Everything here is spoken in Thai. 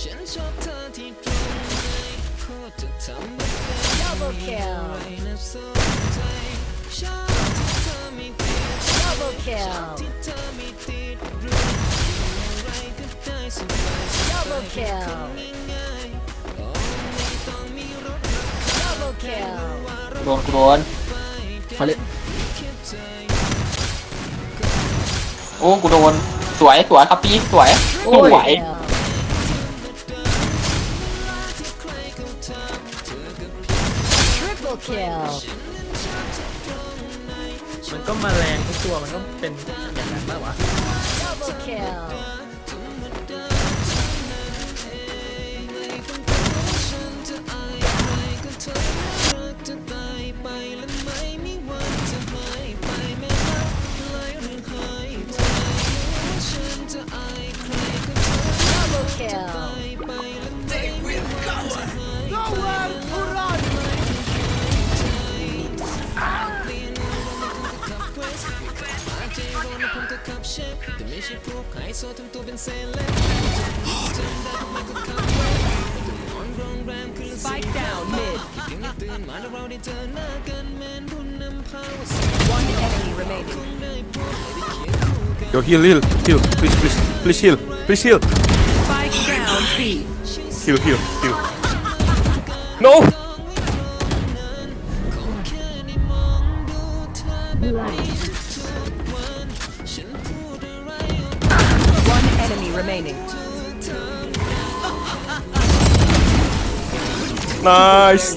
ฉัลโครดอนไกูเโดนกูาเล่นโอ้กูโดน สวยสวยครับพี่สวยสวย Triple kill. มันก็มาแรงทุกตัวมันก็เป็นอย่างนั้นมากวะ Double kill. ว่ผมก็ขับเชฟแต่ไม่ใช่พวกไฮโซทำตัวเป็นเซเลบจำได้ไหมก็ขับรถต่ต้นอนโรงแรมคืนสีดาว mid เพียงได้ตื่นมาแล้วเราได้เจอหน้ากันแมนบุญนำพาวาส One enemy remaining. ดยกัน Yo, heal, heal, heal. Please, please, please heal. Please heal. Spike down B. Heal, heal, heal. No! ขอแค่ได้ฮีล remaining. Nice.